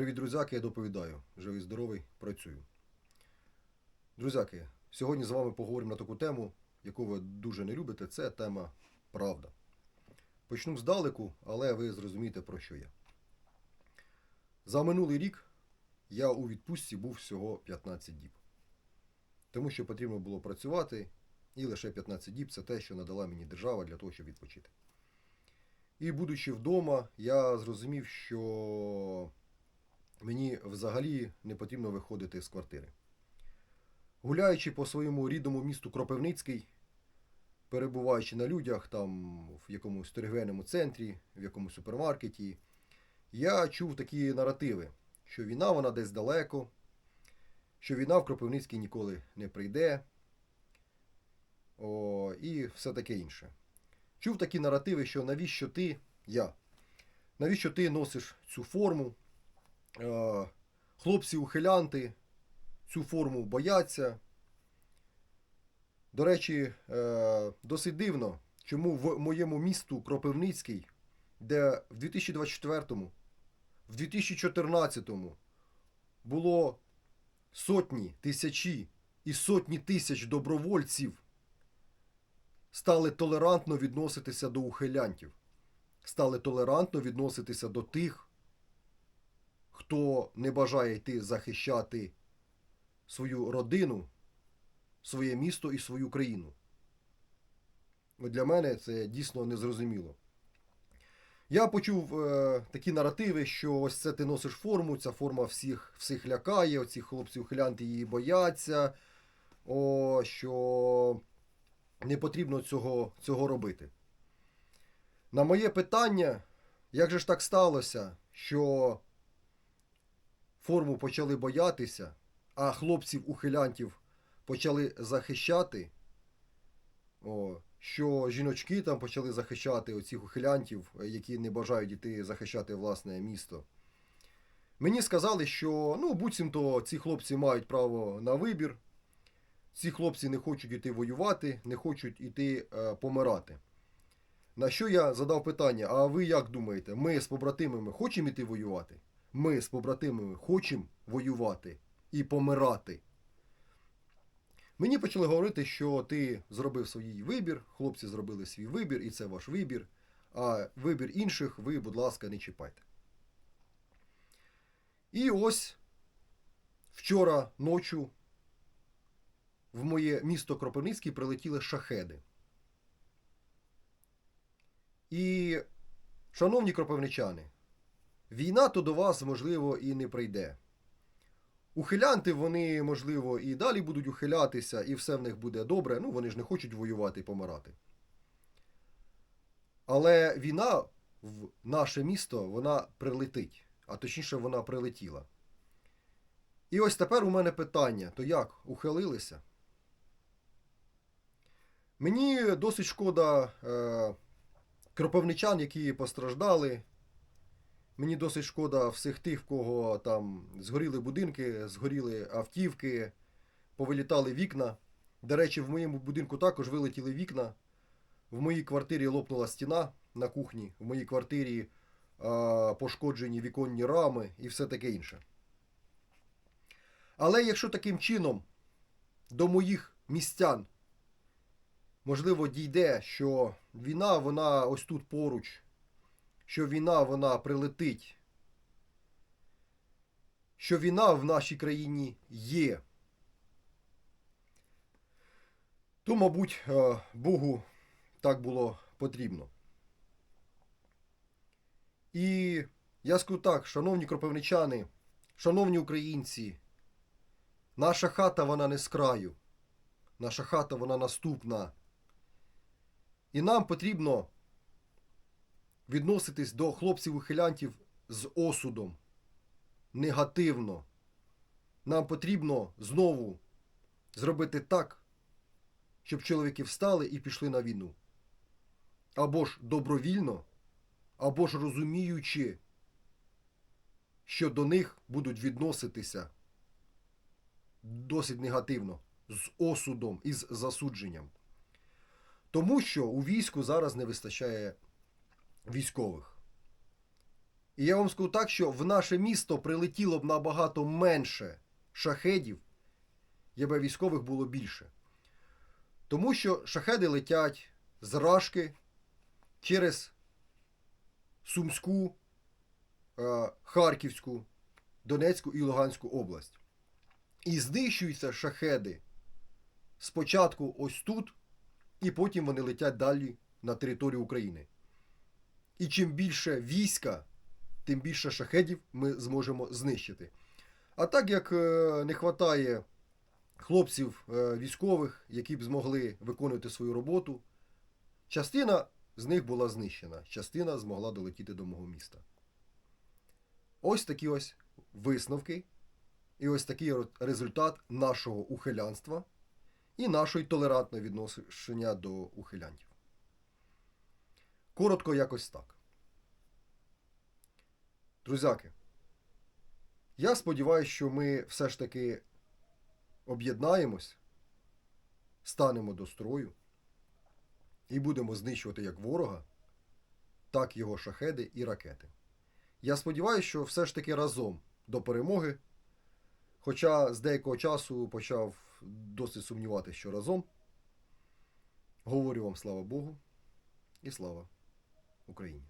Привіт, друзяки, я доповідаю. Живий, здоровий, працюю. Друзяки, сьогодні з вами поговоримо на таку тему, яку ви дуже не любите. Це тема правда. Почну здалеку, але ви зрозумієте, про що я. За минулий рік я у відпустці був всього 15 діб. Тому що потрібно було працювати, і лише 15 діб це те, що надала мені держава для того, щоб відпочити. І будучи вдома, я зрозумів, що мені взагалі не потрібно виходити з квартири. Гуляючи по своєму рідному місту Кропивницький, перебуваючи на людях, там в якомусь торгівельному центрі, в якомусь супермаркеті, я чув такі наративи, що війна вона десь далеко, що війна в Кропивницький ніколи не прийде. О, і все таке інше. Чув такі наративи, що навіщо ти, я, навіщо ти носиш цю форму? Е, Хлопці-ухилянти цю форму бояться. До речі, е, досить дивно, чому в моєму місту Кропивницький, де в 2024, в 2014 було сотні, тисячі і сотні тисяч добровольців, стали толерантно відноситися до ухилянтів, стали толерантно відноситися до тих, хто не бажає йти захищати свою родину, своє місто і свою країну. Для мене це дійсно незрозуміло. Я почув е, такі наративи, що ось це ти носиш форму, ця форма всіх всіх лякає, оці хлопці ухилянти її бояться, о, що не потрібно цього, цього робити. На моє питання, як же ж так сталося, що форму почали боятися, а хлопців-ухилянтів почали захищати, о, що жіночки там почали захищати оцих ухилянтів, які не бажають йти захищати власне місто. Мені сказали, що ну, буцімто ці хлопці мають право на вибір. Ці хлопці не хочуть йти воювати, не хочуть йти е, помирати. На що я задав питання: а ви як думаєте, ми з побратимами хочемо йти воювати? Ми з побратимами хочемо воювати і помирати. Мені почали говорити, що ти зробив свій вибір, хлопці зробили свій вибір, і це ваш вибір. А вибір інших ви, будь ласка, не чіпайте. І ось вчора ночі в моє місто Кропивницький прилетіли шахеди. І, шановні кропивничани, війна то до вас, можливо, і не прийде. Ухилянти вони, можливо, і далі будуть ухилятися, і все в них буде добре. Ну, вони ж не хочуть воювати і помирати. Але війна в наше місто вона прилетить, а точніше, вона прилетіла. І ось тепер у мене питання: то як ухилилися? Мені досить шкода е, кропивничан, які постраждали. Мені досить шкода всіх тих, в кого там згоріли будинки, згоріли автівки, повилітали вікна. До речі, в моєму будинку також вилетіли вікна. В моїй квартирі лопнула стіна на кухні, в моїй квартирі а, пошкоджені віконні рами і все таке інше. Але якщо таким чином до моїх містян, можливо, дійде, що війна, вона ось тут поруч що війна вона прилетить, що війна в нашій країні є, то, мабуть, е, Богу так було потрібно. І я скажу так, шановні кропивничани, шановні українці, наша хата вона не з краю, наша хата вона наступна. І нам потрібно відноситись до хлопців-ухилянтів з осудом негативно. Нам потрібно знову зробити так, щоб чоловіки встали і пішли на війну. Або ж добровільно, або ж розуміючи, що до них будуть відноситися досить негативно, з осудом і з засудженням. Тому що у війську зараз не вистачає військових. І я вам скажу так, що в наше місто прилетіло б набагато менше шахедів, якби військових було більше. Тому що шахеди летять з Рашки через Сумську, е, Харківську, Донецьку і Луганську область. І знищуються шахеди спочатку ось тут, і потім вони летять далі на територію України. І чим більше війська, тим більше шахедів ми зможемо знищити. А так як е, не вистачає хлопців е, військових, які б змогли виконувати свою роботу, частина з них була знищена, частина змогла долетіти до мого міста. Ось такі ось висновки, і ось такий результат нашого ухилянства і нашої толерантного відношення до ухилянтів. Коротко якось так. Друзяки, я сподіваюся, що ми все ж таки об'єднаємось, станемо до строю і будемо знищувати як ворога, так його шахеди і ракети. Я сподіваюся, що все ж таки разом до перемоги. Хоча з деякого часу почав досить сумніватися, що разом. Говорю вам слава Богу і слава Україні.